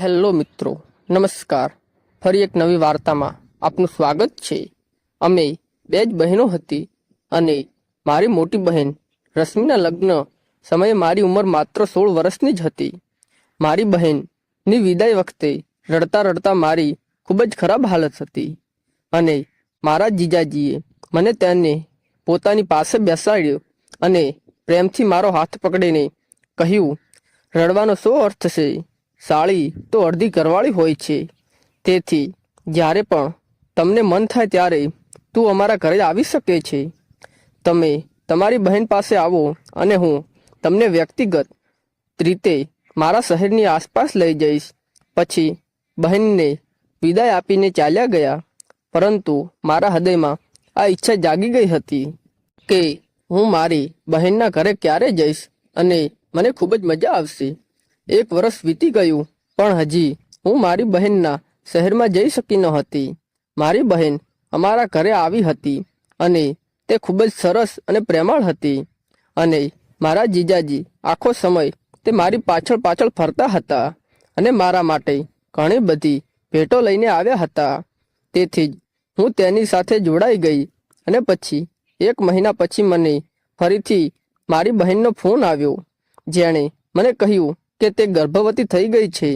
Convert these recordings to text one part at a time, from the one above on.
Hello મિત્રો, નમસ્કાર. ફરી એક નવી વાર્તામાં આપનું સ્વાગત છે. અમે બે જ બહેનો હતી અને મારી મોટી બહેન રશ્મિના લગ્ન સમયે મારી ઉંમર માત્ર સોળ વર્ષની જ હતી. મારી બહેનની વિદાય વખતે રડતા રડતા મારી ખૂબ જ ખરાબ હાલત હતી અને મારા જીજાજીએ મને તેને પોતાની પાસે બેસાડ્યો અને પ્રેમથી મારો હાથ પકડીને કહ્યું, રડવાનો શું અર્થ છે? સાળી તો અડધી ઘરવાળી હોય છે. તેથી જ્યારે પણ તમને મન થાય ત્યારે તું અમારા ઘરે આવી શકે છે. તમે તમારી બહેન પાસે આવો અને હું તમને વ્યક્તિગત રીતે મારા શહેરની આસપાસ લઈ જઈશ. પછી બહેનને વિદાય આપીને ચાલ્યા ગયા, પરંતુ મારા હૃદયમાં આ ઈચ્છા જાગી ગઈ હતી કે હું મારી બહેનના ઘરે ક્યારે જઈશ અને મને ખૂબ જ મજા આવશે. એક વર્ષ વીતી ગયું, પણ હજી હું મારી બહેનના શહેરમાં જઈ શકી ન હતી. મારી બહેન અમારા ઘરે આવી હતી અને તે ખૂબ જ સરસ અને પ્રેમાળ હતી અને મારા જીજાજી આખો સમય તે મારી પાછળ પાછળ ફરતા હતા અને મારા માટે ઘણી બધી ભેટો લઈને આવ્યા હતા. તેથી જ હું તેની સાથે જોડાઈ ગઈ અને પછી એક મહિના પછી મને ફરીથી મારી બહેનનો ફોન આવ્યો, જેણે મને કહ્યું કે તે ગર્ભવતી થઈ ગઈ છે.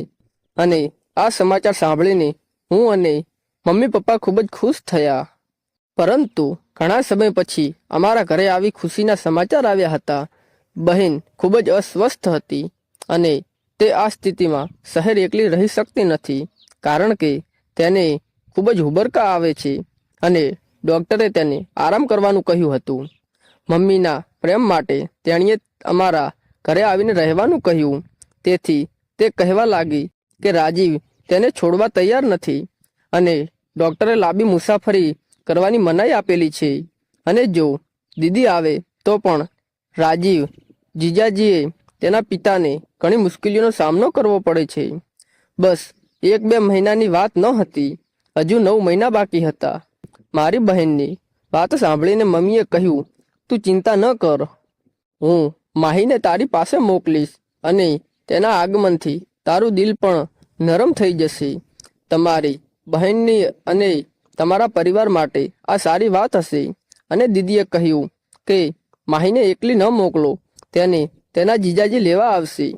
અને આ સમાચાર સાંભળીને હું અને મમ્મી પપ્પા ખૂબ જ ખુશ થયા. પરંતુ ઘણા સમય પછી અમારા ઘરે આવી ખુશીના સમાચાર આવ્યા હતા. બહેન ખૂબ જ અસ્વસ્થ હતી અને તે આ સ્થિતિમાં શહેર એકલી રહી શકતી નથી, કારણ કે તેને ખૂબ જ હુબરકા આવે છે અને ડૉક્ટરે તેને આરામ કરવાનું કહ્યું હતું. મમ્મીના પ્રેમ માટે તેણીએ અમારા ઘરે આવીને રહેવાનું કહ્યું. તેથી તે કહેવા લાગી કે રાજીવ તેને છોડવા તૈયાર નથી અને ડૉક્ટરે લાંબી મુસાફરી કરવાની મનાઈ આપેલી છે. અને જો દીદી આવે તો પણ રાજીવ જીજાજીએ તેના પિતાને ઘણી મુશ્કેલીઓનો સામનો કરવો પડે છે. બસ એક બે મહિનાની વાત ન હતી. હજુ નવ મહિના બાકી હતા. મારી બહેનની વાત સાંભળીને મમ્મીએ કહ્યું, તું ચિંતા ન કર. હું માહીને તારી પાસે મોકલીશ અને તેના આગમનથી તારું દિલ પણ નરમ થઈ જશે. તમારી બહેનની અને તમારા પરિવાર માટે આ સારી વાત હશે. અને દીદીએ કહ્યું કે, માહીને એકલી ન મોકલો. તેને તેના જીજાજી લેવા આવશે.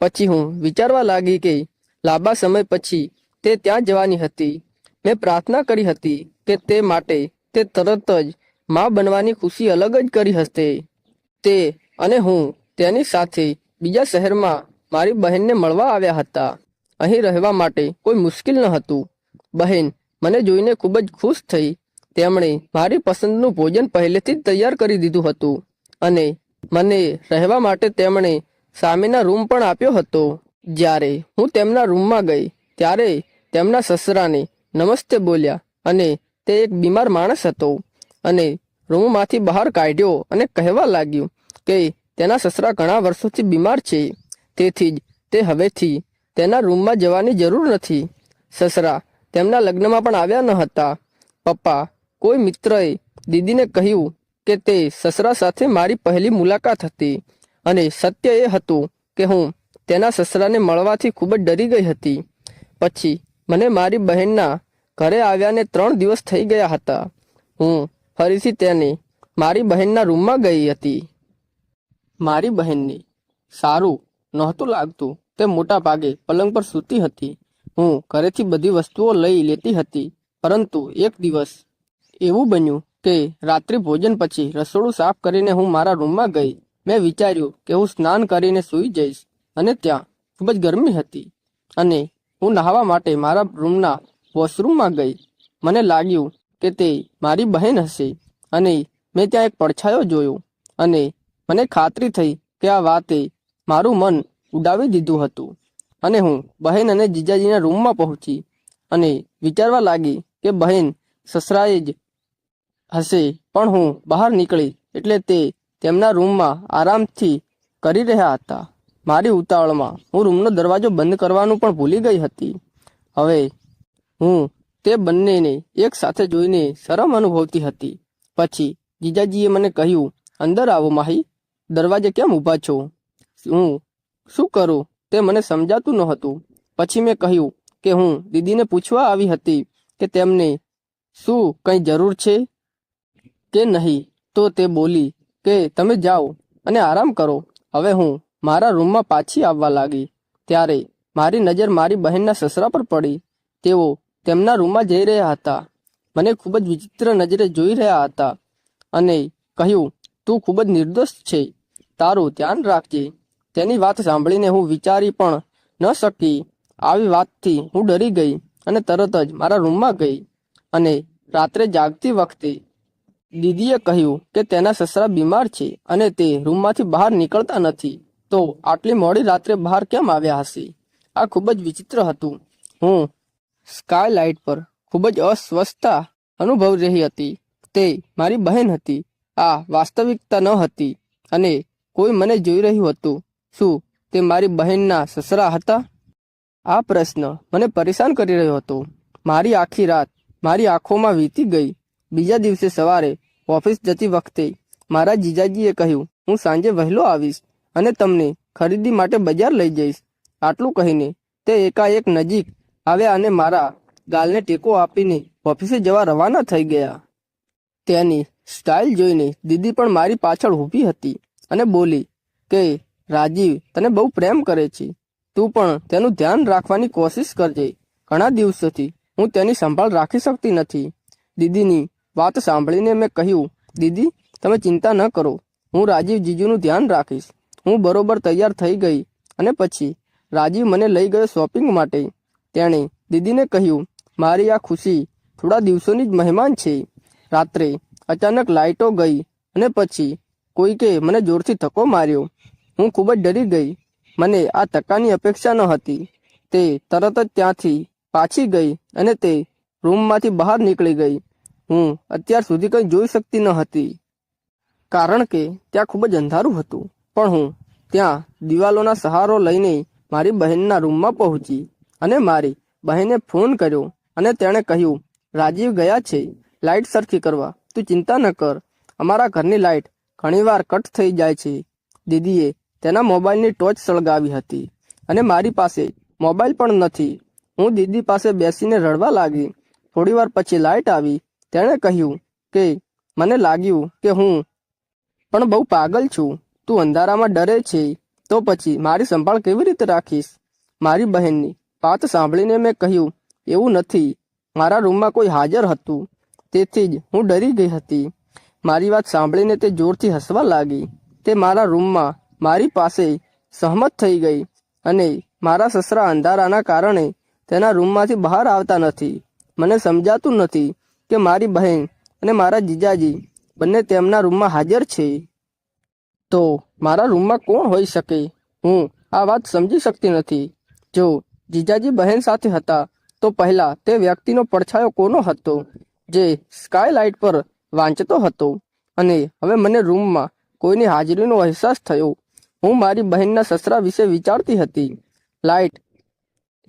પછી હું વિચારવા લાગી કે, લાંબા સમય પછી તે ત્યાં જવાની હતી. મેં પ્રાર્થના કરી હતી કે તે માટે તે તરત જ મા બનવાની ખુશી અલગ જ કરી હશે. તે અને હું તેની સાથે બીજા શહેરમાં મારી બહેનને મળવા આવ્યા હતા. અહીં રહેવા માટે કોઈ મુશ્કેલ ન હતું. બહેન, મને જોઈને ખૂબ જ ખુશ થઈ. તેમણે મારી પસંદનું ભોજન પહેલેથી જ તૈયાર કરી દીધું હતું અને મને રહેવા માટે તેમણે સામેના રૂમ પણ આપ્યો હતો. જ્યારે હું તેમના રૂમમાં ગઈ, ત્યારે તેમના સસરાને નમસ્તે બોલ્યા અને તે એક બીમાર માણસ હતો અને રૂમમાંથી બહાર કાઢ્યો અને કહેવા લાગ્યું કે તેના સસરા ઘણા વર્ષોથી બીમાર છે. તેથી જ તે હવેથી તેના રૂમમાં જવાની જરૂર નથી. સસરા તેમના લગ્નમાં પણ આવ્યા ન હતા. પપ્પા, કોઈ મિત્રએ દીદીને કહ્યું કે તે સસરા સાથે મારી પહેલી મુલાકાત હતી અને સત્ય એ હતું કે હું તેના સસરાને મળવાથી ખૂબ જ ડરી ગઈ હતી. પછી મને મારી બહેનના ઘરે આવ્યાને ત્રણ દિવસ થઈ ગયા હતા. હું ફરીથી તેને મારી બહેનના રૂમમાં ગઈ હતી. મારી બહેનને સારું નહોતું લાગતું. તે મોટા ભાગે પલંગ પર સૂતી હતી. હું ઘરેથી બધી વસ્તુઓ લઈ લેતી હતી, પરંતુ એક દિવસ એવું બન્યું કે રાત્રિ ભોજન પછી રસોડું સાફ કરીને હું મારા રૂમમાં ગઈ. મેં વિચાર્યું કે હું સ્નાન કરીને સૂઈ જઈશ અને ત્યાં ખૂબ જ ગરમી હતી અને હું નહાવા માટે મારા રૂમના વોશરૂમમાં ગઈ. મને લાગ્યું કે તે મારી બહેન હશે અને મેં ત્યાં એક પડછાયો જોયો અને મને ખાતરી થઈ કે આ વાતે મારું મન ઉડાવી દીધું હતું. અને હું બહેન અને જીજાજીના રૂમમાં પહોંચી અને વિચારવા લાગી કે બહેન સસરાએ જ હશે, પણ હું બહાર નીકળી એટલે તે તેમના રૂમમાં આરામથી કરી રહ્યા હતા. મારી ઉતાવળમાં હું રૂમનો દરવાજો બંધ કરવાનું પણ ભૂલી ગઈ હતી. હવે હું તે બંનેને એક સાથે જોઈને શરમ અનુભવતી હતી. પછી જીજાજીએ મને કહ્યું, અંદર આવો, માહી. દરવાજે કેમ ઊભા છો? હું, શું કરું? તે મને સમજાતું નહોતું પછી મેં કહ્યું કે હું દીદીને પૂછવા આવી હતી કે તેમને શું કંઈ જરૂર છે કે નહીં, તો તે બોલી કે, તમે જાઓ અને આરામ કરો. હવે હું મારા રૂમમાં પાછી આવવા લાગી. ત્યારે મારી નજર મારી બહેનના સસરા પર પડી. તેઓ તેમના રૂમમાં જઈ રહ્યા હતા. મને ખૂબ જ વિચિત્ર નજરે જોઈ રહ્યા હતા અને કહ્યું, તું ખૂબ જ નિર્દોષ છે. તારું ધ્યાન રાખજે. તેની વાત સાંભળીને હું વિચારી પણ ન શકી. આવી વાતથી હું ડરી ગઈ અને તરત જ મારા રૂમમાં ગઈ અને રાત્રે જાગતી વખતે દીદીએ કહ્યું કે તેના સસરા બીમાર છે અને તે રૂમમાંથી બહાર નીકળતા નથી. તો આટલી મોડી રાત્રે બહાર કેમ આવ્યા હશે? આ ખૂબ જ વિચિત્ર હતું. હું સ્કાયલાઇટ પર ખૂબ જ અસ્વસ્થતા અનુભવી રહી હતી. તે મારી બહેન હતી. આ વાસ્તવિકતા ન હતી અને કોઈ મને જોઈ રહ્યું હતું. શું તે મારી બહેનના સસરા હતા? આ પ્રશ્ન મને પરેશાન કરી રહ્યો હતો. મારી આખી રાત મારી આંખોમાં વીતી ગઈ. બીજા દિવસે સવારે ઓફિસ જતી વખતે મારા જીજાજીએ કહ્યું, હું સાંજે વહેલો આવીશ અને તમને ખરીદી માટે બજાર લઈ જઈશ. આટલું કહીને તે એકાએક નજીક આવ્યા અને મારા ગાલને ટેકો આપીને ઓફિસે જવા રવાના થઈ ગયા. તેની સ્ટાઇલ જોઈને દીદી પણ મારી પાછળ ઊભી હતી અને બોલી કે રાજીવ, તને બહુ પ્રેમ કરે છે. તું પણ તેનું ધ્યાન રાખવાની કોશિશ કરજે. ઘણા દિવસોથી હું તેની સંભાળ રાખી શકતી નથી. દીદીની વાત સાંભળીને મેં કહ્યું, દીદી, તમે ચિંતા ન કરો. હું રાજીવ જીજુનું ધ્યાન રાખીશ. હું બરોબર તૈયાર થઈ ગઈ અને પછી રાજીવ મને લઈ ગયો શોપિંગ માટે. તેણે દીદીને કહ્યું, મારી આ ખુશી થોડા દિવસોની જ મહેમાન છે. રાત્રે અચાનક લાઇટો ગઈ અને પછી કોઈકે મને જોરથી ધક્કો માર્યો. હું ખૂબ જ ડરી ગઈ. મને આ ટકાની અપેક્ષા ન હતી. તે તરત જ ત્યાંથી પાછી ગઈ અને તે રૂમમાંથી બહાર નીકળી ગઈ. હું અત્યાર સુધી કંઈ જોઈ શકતી ન હતી, કારણ કે ત્યાં ખૂબ જ અંધારું હતું. પણ હું ત્યાં દિવાલોના સહારો લઈને મારી બહેનના રૂમમાં પહોંચી અને મારી બહેને ફોન કર્યો અને તેણે કહ્યું, રાજીવ ગયા છે લાઇટ સરખી કરવા. તું ચિંતા ન કર. અમારા ઘરની લાઇટ ઘણીવાર કટ થઈ જાય છે. દીદીએ તેના મોબાઈલની ટોચ સળગાવી હતી. અને મારી પાસે મોબાઈલ પણ નથી. હું દીદી પાસે બેસીને રડવા લાગી. થોડીવાર પછી લાઇટ આવી. તેણે કહ્યું કે, મને લાગ્યું કે હું પણ બહુ પાગલ છું. તું અંધારામાં ડરે છે. તો પછી મારી સંભાળ કેવી રીતે રાખીશ? મારી બહેનની વાત સાંભળીને મેં કહ્યું, એવું નથી. મારા રૂમમાં કોઈ હાજર હતું. તેથી જ હું ડરી ગઈ હતી. મારી વાત સાંભળીને તે જોરથી હસવા લાગી. તે મારા રૂમમાં મારી પાસે સહમત થઈ ગઈ અને મારા સસરા અંધારાના કારણે તેના રૂમમાંથી બહાર આવતા નથી. મને સમજાતું નથી કે મારી બહેન અને મારા જીજાજી બંને તેમના રૂમમાં હાજર છે. તો મારા રૂમમાં કોણ હોઈ શકે? હું આ વાત સમજી શકતી નથી. જો જીજાજી બહેન સાથે હતા, તો પહેલા તે વ્યક્તિનો પડછાયો કોનો હતો? જે સ્કાયલાઇટ પર વાંચતો હતો. અને હવે મને રૂમમાં કોઈની હાજરીનો અહેસાસ થયો. હું મારી બહેનના સસરા વિશે વિચારતી હતી. લાઇટ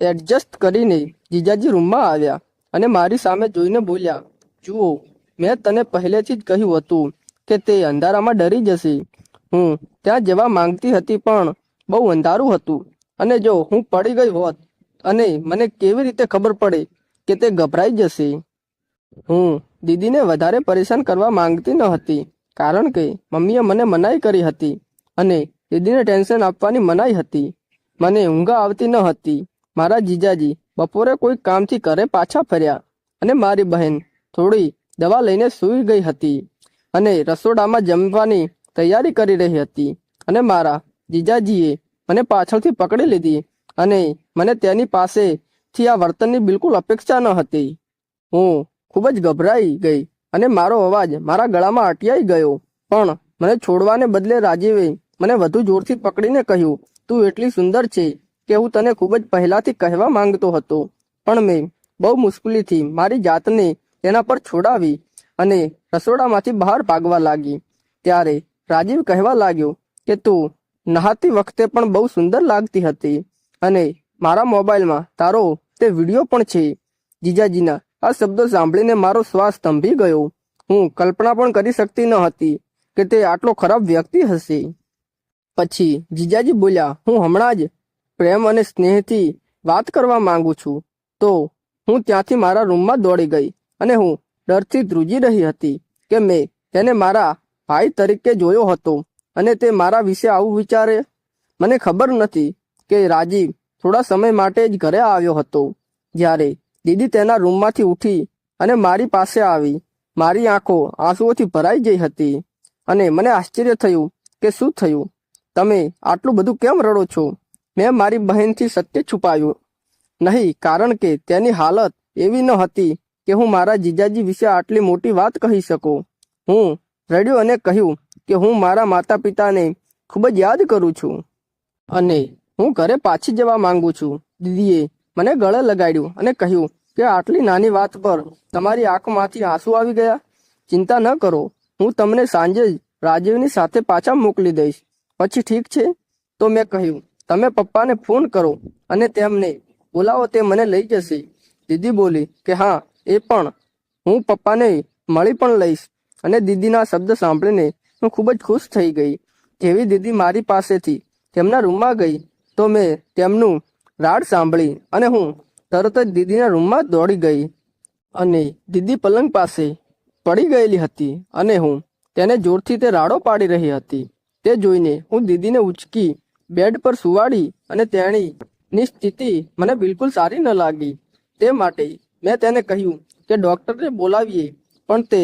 એડજસ્ટ કરીને જીજાજી રૂમમાં આવ્યા અને મારી સામે જોઈને બોલ્યા, જુઓ, મેં તને પહેલેથી જ કહ્યું હતું કે તે અંધારામાં ડરી જશે. હું ત્યાં જવા માંગતી હતી પણ બહુ અંધારું હતું અને જો હું પડી ગઈ હોત અને મને કેવી રીતે ખબર પડે કે તે ગભરાઈ જશે? હું દીદીને વધારે પરેશાન કરવા માંગતી ન હતી, કારણ કે મમ્મીએ મને મનાઈ કરી હતી અને દીદીને ટેન્શન આપવાની મનાઈ હતી. મને ઊંઘ આવતી ન હતી. મારા જીજાજી બપોરે કોઈ કામથી ઘરે પાછા ફર્યા અને મારી બહેન થોડી દવા લઈને સૂઈ ગઈ હતી અને રસોડામાં જમવાની તૈયારી કરી રહી હતી અને મારા જીજાજીએ મને પાછળથી પકડી લીધી અને મને તેની પાસેથી આ વર્તનની બિલકુલ અપેક્ષા ન હતી. હું ખૂબ જ ગભરાઈ ગઈ અને મારો અવાજ મારા ગળામાં અટકાઈ ગયો. પણ મને છોડવાને બદલે રાજીવે મને વધુ જોરથી પકડીને કહ્યું, તું એટલી સુંદર છે કે હું તને ખૂબ જ પહેલાથી કહેવા માંગતો હતો. પણ મેં બહુ મુશ્કેલીથી મારી જાતને તેના પર છોડાવી અને રસોડામાંથી બહાર ભાગવા લાગી. ત્યારે રાજીવ કહેવા લાગ્યો કે તું નહાતી વખતે પણ બહુ સુંદર લાગતી હતી અને મારા મોબાઈલમાં તારો તે વીડિયો પણ છે. જીજાજીના આ શબ્દો સાંભળીને મારો શ્વાસ સ્તંભી ગયો. હું કલ્પના પણ કરી શકતી ન હતી કે તે આટલો ખરાબ વ્યક્તિ હશે. પછી જીજાજી બોલ્યા, હું હમણાં જ પ્રેમ અને સ્નેહથી વાત કરવા માંગુ છું. તો હું ત્યાંથી મારા રૂમમાં દોડી ગઈ અને હું ડરથી ધ્રુજી રહી હતી કે મેં તેને મારા ભાઈ તરીકે જોયો હતો અને તે મારા વિશે આવું વિચારે. મને ખબર નથી કે રાજીવ થોડા સમય માટે જ ઘરે આવ્યો હતો. જ્યારે દીદી તેના રૂમમાંથી ઉઠી અને મારી પાસે આવી, મારી આંખો આંસુઓથી ભરાઈ ગઈ હતી અને મને આશ્ચર્ય થયું કે શું થયું. તમે આટલું બધું કેમ રડો છો? મેં મારી બહેનથી સત્ય છુપાયું નહીં, કારણ કે તેની હાલત એવી ન હતી કે હું મારા જીજાજી વિશે આટલી મોટી વાત કહી શકું. હું રડ્યો અને કહ્યું કે હું મારા માતા પિતાને ખૂબ જ યાદ કરું છું. અને હું ઘરે પાછી જવા માંગુ છું. દીદીએ મને ગળે લગાડ્યું અને કહ્યું કે આટલી નાની વાત પર તમારી આંખમાંથી આંસુ આવી ગયા? ચિંતા ન કરો. હું તમને સાંજે જ રાજીવની સાથે પાછા મોકલી દઈશ. પછી ઠીક છે? તો મેં કહ્યું, તમે પપ્પાને ફોન કરો અને તેમને બોલાવો, તે મને લઈ જશે. દીદી બોલી કે, હા, એ પણ. હું પપ્પાને મળી પણ લઈશ. અને દીદીના શબ્દ સાંભળીને હું ખૂબ જ ખુશ થઈ ગઈ. જેવી દીદી મારી પાસેથી તેમના રૂમમાં ગઈ, તો મેં તેમનું રાડ સાંભળી અને હું તરત જ દીદીના રૂમમાં દોડી ગઈ અને દીદી પલંગ પાસે પડી ગયેલી હતી અને હું તેને જોરથી તે રાડો પાડી રહી હતી. તે જોઈને હું દીદીને ઉચકી, બેડ પર સુવાડી અને તેણીની સ્થિતિ મને બિલકુલ સારી ન લાગી. તે માટે મેં તેને કહ્યું કે ડૉક્ટરને બોલાવીએ, પણ તે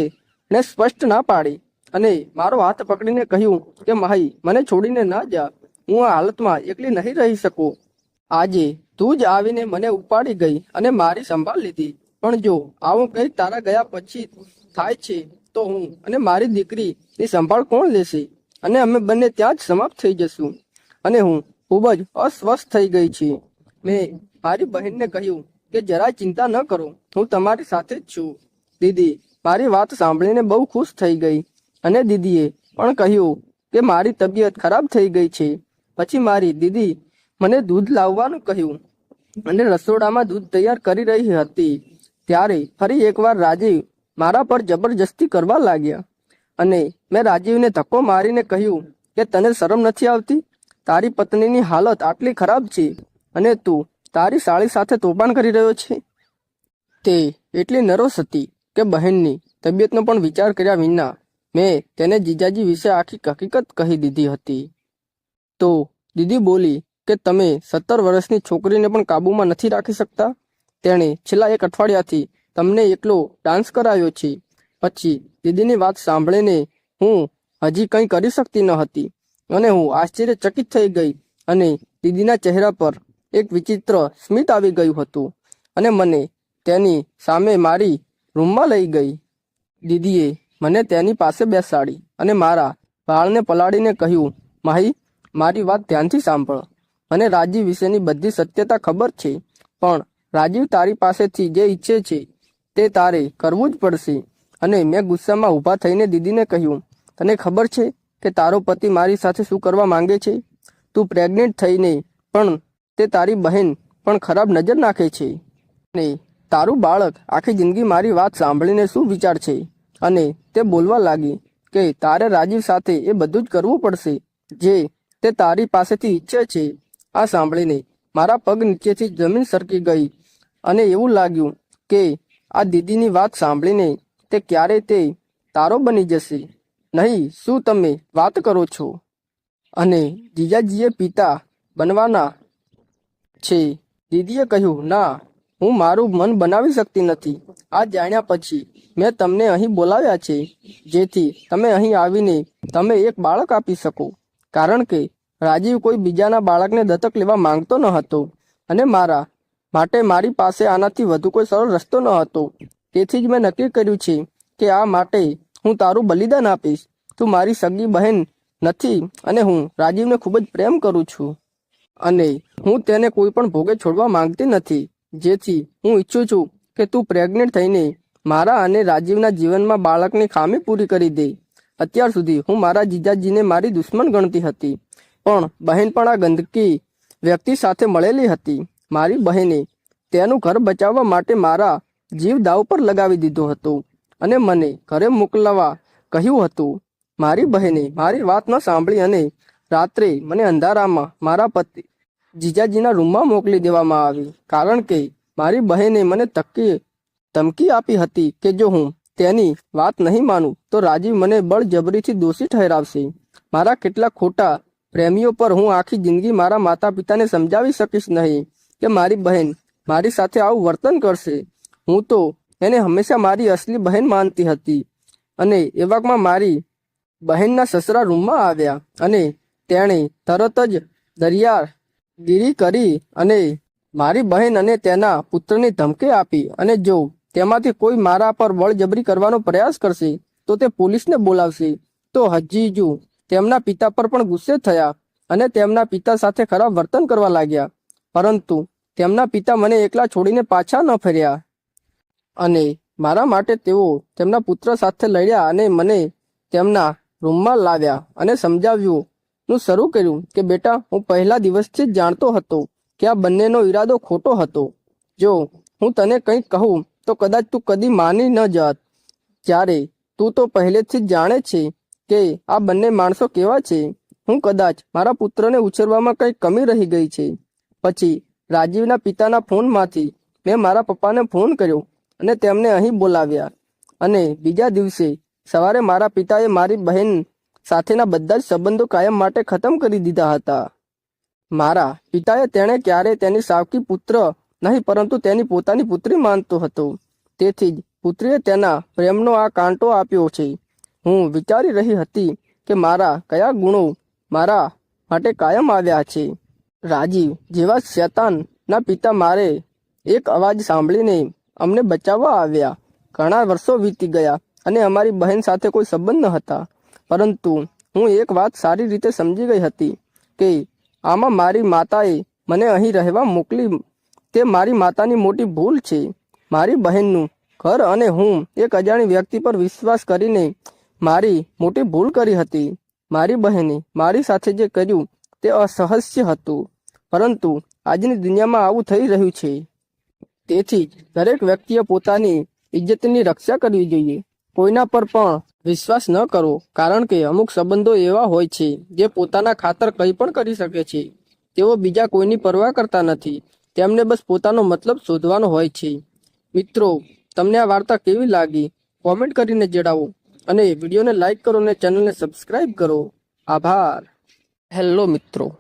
ને સ્પષ્ટ ના પાડી અને મારો હાથ પકડીને કહ્યું કે, માહી, મને છોડીને ના જા. હું આ હાલતમાં એકલી નહીં રહી શકું. આજે તું જ આવીને મને ઉપાડી ગઈ અને મારી સંભાળ લીધી. પણ જો આવું કંઈક તારા ગયા પછી થાય છે, તો હું અને મારી દીકરીની સંભાળ કોણ લેશે? અને અમે બંને ત્યાં જ સમાપ્ત થઈ જશું. અને હું ખૂબ જ અસ્વસ્થ થઈ ગઈ છે. મેં મારી બહેનને કહ્યું કે જરા ચિંતા ન કરો, હું તમારી સાથે જ છું. દીદી, મારી વાત સાંભળીને બહુ ખુશ થઈ ગઈ. અને દીદીએ પણ કહ્યું કે મારી તબિયત ખરાબ થઈ ગઈ છે. પછી મારી દીદી મને દૂધ લાવવાનું કહ્યું અને રસોડામાં દૂધ તૈયાર કરી રહી હતી. ત્યારે ફરી એકવાર રાજીવ મારા પર જબરજસ્તી કરવા લાગ્યા. અને મેં રાજીવને ધક્કો મારીને કહ્યું કે તને શરમ નથી આવતી? તારી પત્નીની હાલત આટલી ખરાબ છે અને તું તારી સાળી સાથે તોફાન કરી રહ્યો છે? તે એટલી નરોસ હતી કે બહેનની તબિયતનો પણ વિચાર કર્યા વિના મેં તેને જીજાજી વિશે આખી હકીકત કહી દીધી હતી. તો દીદી બોલી કે તમે સત્તર વર્ષની છોકરીને પણ કાબૂમાં નથી રાખી શકતા? તેણે છેલ્લા એક અઠવાડિયાથી તમને એકલો ડાન્સ કરાવ્યો છે. પછી દીદીની વાત સાંભળીને હું હજી કંઈ કરી શકતી ન હતી અને હું આશ્ચર્યચકિત થઈ ગઈ અને દીદીના ચહેરા પર એક વિચિત્ર સ્મિત આવી ગયું હતું અને મને તેની સામે મારી રૂમમાં લઈ ગઈ. દીદીએ મને તેની પાસે બેસાડી અને મારા વાળને પલાળીને કહ્યું, માહી, મારી વાત ધ્યાનથી સાંભળ. મને રાજીવ વિશેની બધી સત્યતા ખબર છે, પણ રાજીવ તારી પાસેથી જે ઈચ્છે છે તે તારે કરવું જ પડશે. અને મેં ગુસ્સામાં ઊભા થઈને દીદીને કહ્યું, તને ખબર છે કે તારો પતિ મારી સાથે શું કરવા માંગે છે? તું પ્રેગ્નેન્ટ થઈને પણ તે તારી બહેન પણ ખરાબ નજર નાખે છે. અને તારું બાળક આખી જિંદગી મારી વાત સાંભળીને શું વિચાર છે? અને તે બોલવા લાગી કે તારે રાજીવ સાથે એ બધું જ કરવું પડશે, જે તે તારી પાસેથી ઈચ્છે છે. આ સાંભળીને મારા પગ નીચેથી જમીન સરકી ગઈ અને એવું લાગ્યું કે આ દીદીની વાત સાંભળીને તે ક્યારે તે તારો બની જશે? નહીં, શું તમે વાત કરો છો? અને જીજાજીએ પિતા બનવાના છે. દીદીએ કહ્યું, ના, હું મારું મન બનાવી શકતી નથી. આ જાણ્યા પછી મેં તમને અહીં બોલાવ્યા છે, જેથી તમે અહીં આવીને તમે એક બાળક આપી શકો. કારણ કે રાજીવ કોઈ બીજાના બાળકને દત્તક લેવા માંગતો ન હતો અને મારા માટે મારી પાસે આનાથી વધુ કોઈ સરળ રસ્તો ન હતો. તેથી જ મેં નક્કી કર્યું છે કે આ માટે હું તારું બલિદાન આપીશ. તું મારી સગી બહેન નથી અને હું રાજીવને ખૂબ જ પ્રેમ કરું છું. અને હું તેને કોઈ પણ ભોગે છોડવા માંગતી નથી. જેથી હું ઈચ્છું છું કે તું પ્રેગ્નેન્ટ થઈને મારા અને રાજીવના જીવનમાં બાળકની ખામી પૂરી કરી દે. અત્યાર સુધી હું મારા જીજાજીને મારી દુશ્મન ગણતી હતી. પણ બહેન પણ આ ગંદકી વ્યક્તિ સાથે મળેલી હતી. મારી બહેને તેનું ઘર બચાવવા માટે મારા જીવ દાવ પર લગાવી દીધો હતો અને મને ઘરે મોકલવા કહ્યું હતું, મારી બહેને, મારી વાત ન સાંભળી અને રાત્રે મને અંધારામાં મારા પતિ જીજાજીના રૂમમાં મોકલી દેવામાં આવી, કારણ કે મારી બહેને મને તકી ધમકી આપી હતી કે જો હું તેની વાત નહીં માનું, તો રાજીવ મને બળજબરીથી દોષી ઠહેરાવશે મારા કેટલા ખોટા પ્રેમીઓ પર હું આખી જિંદગી મારા માતા પિતાને સમજાવી શકીશ નહીં કે મારી બહેન મારી સાથે આવું વર્તન કરશે. હું તો એને હંમેશા મારી અસલી બહેન માનતી હતી અને એવામાં મારી બહેનના સસરા રૂમમાં આવ્યા અને તેણે તરત જ દરિયાગીરી કરી અને મારી બહેન અને તેના પુત્રને ધમકી આપી અને જો તેમાંથી કોઈ મારા પર બળજબરી કરવાનો પ્રયાસ કરશે, તો તે પોલીસને બોલાવશે. તો હજીજુ તેમના પિતા પર પણ ગુસ્સે થયા અને તેમના પિતા સાથે ખરાબ વર્તન કરવા લાગ્યા. પરંતુ તેમના પિતા મને એકલા છોડીને પાછા ન ફર્યા. અને મારા માટે તેઓ તેમના પુત્ર સાથે લડ્યા અને મને તેમના રૂમમાં લાવ્યા અને સમજાવ્યું. હું શરૂ કર્યું કે, બેટા, હું પહેલા દિવસથી જ જાણતો હતો કે આ બંનેનો ઈરાદો ખોટો હતો. જો હું તને કંઈક કહું, તો કદાચ તું કદી માની ન જાત. જ્યારે તું તો પહેલેથી જ જાણે છે કે આ બંને માણસો કેવા છે. હું કદાચ મારા પુત્રને ઉછેરવામાં કંઈ કમી રહી ગઈ છે. પછી રાજીવના પિતાના ફોનમાંથી મેં મારા પપ્પાને ફોન કર્યો અને તેમને અહીં બોલાવ્યા. અને બીજા દિવસે સવારે મારા પિતાએ મારી બહેન સાથેના બધા જ સંબંધો કાયમ માટે ખતમ કરી દીધા હતા. મારા પિતાએ તેણે ક્યારે તેની સાવકી પુત્ર નહીં, પરંતુ તેની પોતાની પુત્રી માનતો હતો. તેથી જ પુત્રીએ તેના પ્રેમનો આ કાંટો આપ્યો છે. હું વિચારી રહી હતી કે મારા કયા ગુણો મારા માટે કાયમ આવ્યા છે. રાજીવ જેવા શેતાનના પિતા મારે એક અવાજ સાંભળીને અમને બચાવવા આવ્યા. ઘણા વર્ષો વીતી ગયા અને અમારી બહેન સાથે કોઈ સંબંધ ન હતા. પરંતુ હું એક વાત સારી રીતે સમજી ગઈ હતી કે આમાં મારી માતાએ મને અહીં રહેવા મોકલી તે મારી માતાની મોટી ભૂલ છે. મારી બહેનનું ઘર અને હું એક અજાણી વ્યક્તિ પર વિશ્વાસ કરીને મારી મોટી ભૂલ કરી હતી. મારી બહેને મારી સાથે જે કર્યું તે અસહસ્ય હતું. પરંતુ આજની દુનિયામાં આવું થઈ રહ્યું છે. તેથી દરેક વ્યક્તિએ પોતાની ઇજ્જતની રક્ષા કરવી જોઈએ. કોઈના પર પણ વિશ્વાસ ન કરો કારણ કે અમુક સંબંધો એવા હોય છે જે પોતાના ખાતર કંઈ પણ કરી શકે છે. તેઓ બીજા કોઈની પરવા કરતા નથી. તેમને બસ પોતાનો મતલબ શોધવાનો હોય છે. મિત્રો, તમને આ વાર્તા કેવી લાગી? કોમેન્ટ કરીને જણાવો અને વિડીયોને લાઇક કરો અને ચેનલને સબસ્ક્રાઇબ કરો. આભાર. હેલો મિત્રો.